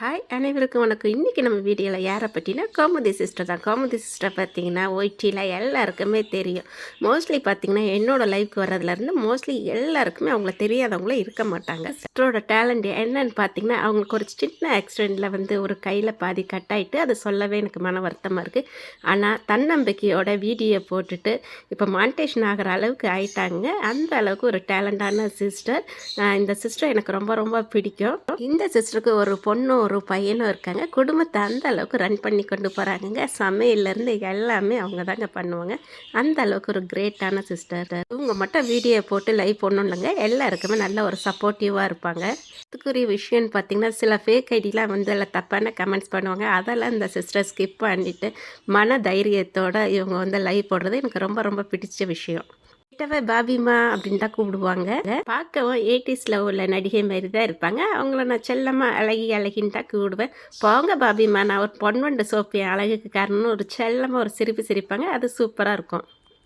Hi அனைவருக்கும் வணக்கம். இன்றைக்கி நம்ம வீடியோவில் யாரை பற்றினா கோமதி சிஸ்டர் தான். கோமதி சிஸ்டர் பார்த்தீங்கன்னா ஒயிட்டியில் எல்லாருக்குமே தெரியும். மோஸ்ட்லி பார்த்தீங்கன்னா என்னோடய லைஃப்க்கு வர்றதுலேருந்து மோஸ்ட்லி எல்லாருக்குமே அவங்கள தெரியாதவங்களும் இருக்க மாட்டாங்க. சிஸ்டரோட டேலண்ட் என்னன்னு பார்த்தீங்கன்னா அவங்களுக்கு ஒரு சின்ன ஆக்சிடெண்ட்டில் வந்து ஒரு கையில் பாதி கட் ஆகிட்டு அதை சொல்லவே எனக்கு மன வருத்தமாக இருக்குது ஆனால் தன்னம்பிக்கையோட வீடியோ போட்டுட்டு இப்போ மானிட்டேஷன் ஆகிற அளவுக்கு ஆயிட்டாங்க. அந்த அளவுக்கு ஒரு டேலண்டான சிஸ்டர் இந்த சிஸ்டர் எனக்கு ரொம்ப ரொம்ப பிடிக்கும். இந்த சிஸ்டருக்கு ஒரு பொண்ணு ஒரு பையனும் இருக்காங்க. குடும்பத்தை அந்த அளவுக்கு ரன் பண்ணி கொண்டு போகிறாங்கங்க சமையல்லேருந்து எல்லாமே அவங்க தாங்க பண்ணுவாங்க. அந்த அளவுக்கு ஒரு கிரேட்டான சிஸ்டர் இவங்க மட்டும் வீடியோ போட்டு லைவ் ஒன்றும் இல்லைங்க எல்லாருக்குமே நல்ல ஒரு சப்போர்ட்டிவாக இருப்பாங்க. அதுக்குரிய விஷயம்னு பார்த்தீங்கன்னா சில ஃபேக் ஐடிலாம் வந்து எல்லாம் தப்பான கமெண்ட்ஸ் பண்ணுவாங்க. அதெல்லாம் இந்த சிஸ்டர் ஸ்கிப் பண்ணிவிட்டு மன தைரியத்தோடு இவங்க வந்து லைவ் போடுறது எனக்கு ரொம்ப ரொம்ப பிடிச்ச விஷயம். கிட்டவே பாபிமா அப்படின்னு தான் கூப்பிடுவாங்க. பார்க்கவும் எயிட்டிஸில் உள்ள நடிகை மாதிரி தான் இருப்பாங்க. அவங்கள நான் செல்லமாக அழகி அழகின்னு தான் கூப்பிடுவேன். போங்க பாபிமா நான் ஒரு பொன்வண்டு சோப்பு அழகுக்கு காரணம்னு ஒரு செல்லமாக ஒரு சிரிப்பு சிரிப்பாங்க. அது சூப்பராக இருக்கும்.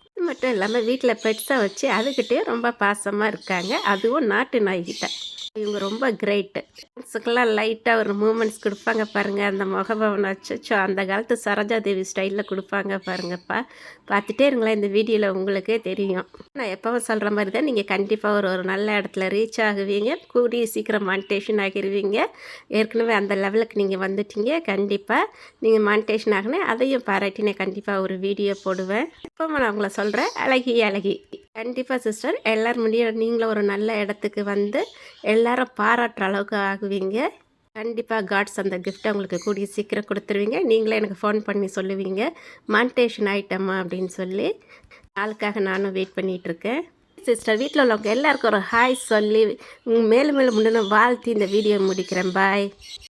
அது மட்டும் இல்லாமல் வீட்டில் பெட்ஸாக வச்சு அதுக்கிட்டே ரொம்ப பாசமாக இருக்காங்க. அதுவும் நாட்டு நாய்கிட்ட. இவங்க ரொம்ப கிரேட்டு ஃப்ரெண்ட்ஸுக்கெல்லாம் லைட்டாக ஒரு மூமெண்ட்ஸ் கொடுப்பாங்க பாருங்கள் அந்த முகபவன் அச்சோ அந்த காலத்து சரோஜா தேவி ஸ்டைலில் கொடுப்பாங்க பாருங்கப்பா. பார்த்துட்டே இருங்களேன் இந்த வீடியோவில் உங்களுக்கே தெரியும். நான் எப்போவும் சொல்கிற மாதிரி தான் நீங்கள் கண்டிப்பாக ஒரு ஒரு நல்ல இடத்துல ரீச் ஆகுவீங்க. கூடிய சீக்கிரம் மானிட்டேஷன் ஆகிடுவீங்க ஏற்கனவே அந்த லெவலுக்கு நீங்கள் வந்துட்டீங்க. கண்டிப்பாக நீங்கள் மானிட்டேஷன் ஆகினேன் அதையும் பாராட்டி நான் கண்டிப்பாக ஒரு வீடியோ போடுவேன். இப்போ நான் உங்களை சொல்கிறேன் அழகி அழகி. கண்டிப்பாக சிஸ்டர் எல்லோரும் முடியும் நீங்களும் ஒரு நல்ல இடத்துக்கு வந்து எல்லாரும் பாராட்டுற அளவுக்கு ஆகுவீங்க. கண்டிப்பாக காட்ஸ் அந்த கிஃப்ட்டை உங்களுக்கு கூடிய சீக்கிரம் கொடுத்துருவீங்க. நீங்களே எனக்கு ஃபோன் பண்ணி சொல்லுவீங்க. மானிட்டேஷன் ஐட்டமா அப்படின்னு சொல்லி. நாளுக்காக நானும் வெயிட் பண்ணிகிட்ருக்கேன் சிஸ்டர் வீட்டில் உள்ளவங்க எல்லாருக்கும் ஒரு ஹாய் சொல்லி மேலும் மேலும் முன்னே வாழ்த்தி இந்த வீடியோ முடிக்கிறேன். பாய்